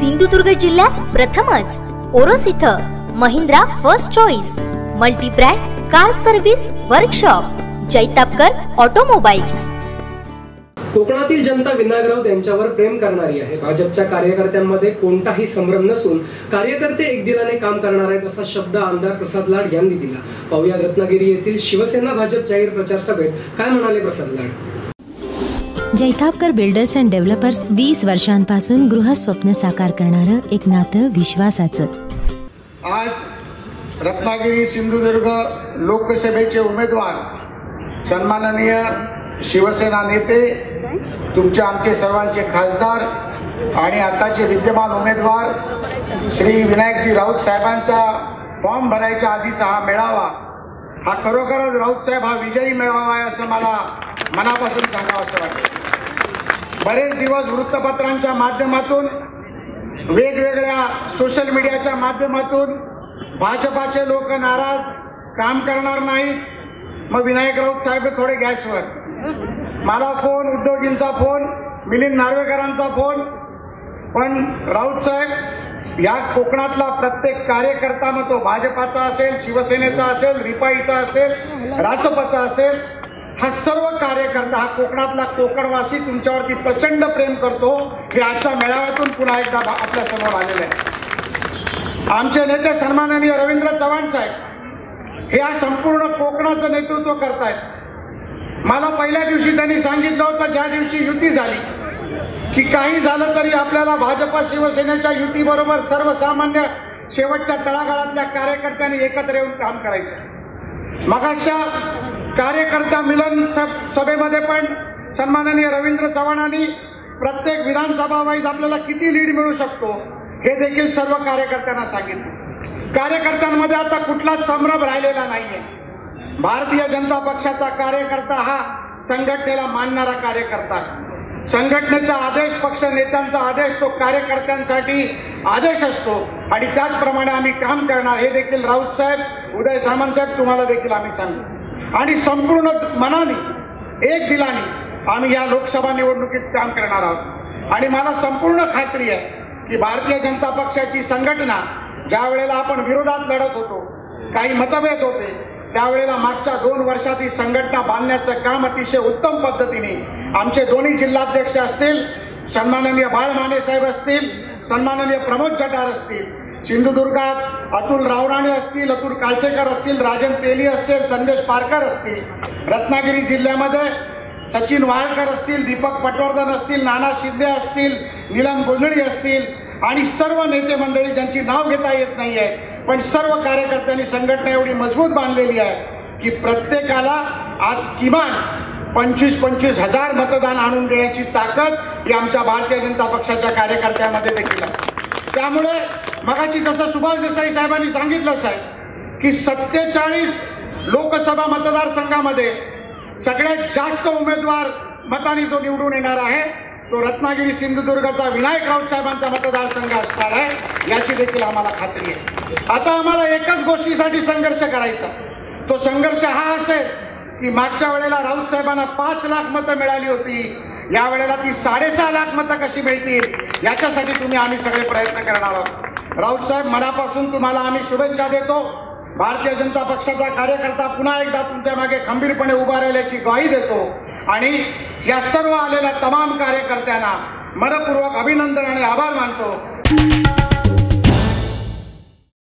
सिंधुदुर्ग जिल्ह्यात प्रथमच. ओरोस इथं Mahindra first choice multibrand car service workshop Jaitapkar automobiles. कोकणातील जनता विनायकराव त्यांच्यावर यांच्यावर प्रेम करणारी आहे. भाजपच्या कार्यकर्त्यांमध्ये कोणताही संभ्रम नसून कार्यकर्ते एक दिलाने काम करणार आहेत असा शब्द आमदार प्रसाद लाड यांनी दिला. पाहुया रत्नागिरी येथील शिवसेना भाजप जाहीर प्रचार सभेत काय म्हणाले Prasad Lad? Jaitapkar builders and developers वीस वर्षांपासून गृहस्वप्न साकार करणारं एक नातं विश्वासाचं. आज रत्नागिरी सिंधुदुर्ग लोकसभेचे उमेदवार सन्माननीय शिवसेना नेते तुमचे आमचे सर्वांचे खासदार आणि आताचे विद्यमान उमेदवार श्री विनायकजी राऊत साहेबांचा फॉर्म भरायच्या आधीचा हा मेळावा हा खरोखरच राऊत साहेब हा विजयी मेळावा आहे असं मला मनापासून सांगावं असं वाटतं. बरेच दिवस वृत्तपत्रांच्या माध्यमातून वेगवेगळ्या सोशल मीडियाच्या माध्यमातून भाजपाचे लोक नाराज काम करणार नाहीत. मग विनायक राऊत साहेब थोडे गॅसवर. मला फोन उद्योगींचा फोन मिलिंद नार्वेकरांचा फोन. पण राऊत साहेब या कोकणातला प्रत्येक कार्यकर्ता मग तो भाजपाचा असेल शिवसेनेचा असेल रिपाईचा असेल रासपाचा असेल हा सर्व कार्यकर्ता हा कोकणातला कोकणवासी तुमच्यावरती प्रचंड प्रेम करतो. हे आजच्या मेळाव्यातून पुन्हा एकदा आपल्यासमोर आलेलं आहे. आमचे नेते सन्माननीय रवींद्र चव्हाण साहेब हे आज संपूर्ण कोकणाचं नेतृत्व करतायत. मला पहिल्या दिवशी त्यांनी सांगितलं होतं ज्या दिवशी युती झाली की काही झालं तरी आपल्याला भाजपा शिवसेनेच्या युतीबरोबर सर्वसामान्य शेवटच्या तळागाळातल्या कार्यकर्त्यांनी एकत्र येऊन काम करायचं. मगाशा कार्यकर्ता मिलन सभेमध्ये पण सन्माननीय रवींद्र चव्हाणांनी प्रत्येक विधानसभा वाईज आपल्याला किती लीड मिळू शकतो हे देखील सर्व कार्यकर्त्यांना सांगितलं. कार्यकर्त्यांमध्ये आता कुठलाच संभ्रम राहिलेला नाहीये. भारतीय जनता पक्षाचा कार्यकर्ता हा संघटनेला मानणारा कार्यकर्ता संघटनेचा आदेश पक्ष नेत्यांचा आदेश तो कार्यकर्त्यांसाठी आदेश असतो. आणि त्याचप्रमाणे आम्ही काम करणार हे देखील राऊत साहेब उदय सामंत साहेब तुम्हाला देखील आम्ही सांगू. आणि संपूर्ण मनाने एक दिलाने आम्ही या लोकसभा निवडणुकीत काम करणार आहोत. आणि मला संपूर्ण खात्री आहे की भारतीय जनता पक्षाची संघटना ज्या वेळेला आपण विरोधात लढत होतो काही मतभेद होते त्यावेळेला मागच्या दोन वर्षात ही संघटना बांधण्याचं काम अतिशय उत्तम पद्धतीने आमचे दोन्ही जिल्हाध्यक्ष असतील सन्माननीय बाळ माने साहेब असतील सन्माननीय प्रमोद जटार असतील सिंधुदुर्गात अतुल रावराणे असतील अतुल काळचेकर असतील राजन तेली असेल संदेश पारकर असतील रत्नागिरी जिल्ह्यामध्ये सचिन वाळकर असतील दीपक पटवर्धन असतील नाना शिंदे असतील नीलम गोंधळी असतील आणि सर्व नेते मंडळी ज्यांची नाव घेता येत नाही आहे पण सर्व कार्यकर्त्यांनी संघटना एवढी मजबूत बांधलेली आहे की प्रत्येकाला आज किमान पंचवीस पंचवीस हजार मतदान आणून देण्याची ताकद ही आमच्या भारतीय जनता पक्षाच्या कार्यकर्त्यांमध्ये देखील आहे. त्यामुळे मगाची जसं सुभाष देसाई साहेबांनी सांगितलं साहेब की सत्तेचाळीस लोकसभा मतदारसंघामध्ये सगळ्यात जास्त उमेदवार मताने जो निवडून येणार आहे तो रत्नागिरी सिंधुदुर्गचा विनायक राऊत साहेबांचा मतदारसंघ असणार आहे याची देखील आम्हाला खात्री आहे. आता आम्हाला एकाच गोष्टीसाठी संघर्ष करायचा. तो संघर्ष हा असेल की मागच्या वेळेला राऊत साहेबांना पाच लाख मतं मिळाली होती या वेळेला ती साडेसहा लाख मतं कशी मिळतील याच्यासाठी तुम्ही आम्ही सगळे प्रयत्न करणार आहोत. राऊतसाहेब मनापासून तुम्हाला आम्ही शुभेच्छा देतो. भारतीय जनता पक्षाचा कार्यकर्ता पुन्हा एकदा तुमच्या मागे खंबीरपणे उभा राहिल्याची ग्वाही देतो. आणि या सर्व आलेल्या तमाम कार्यकर्त्यांना मनपूर्वक अभिनंदन आणि आभार मानतो.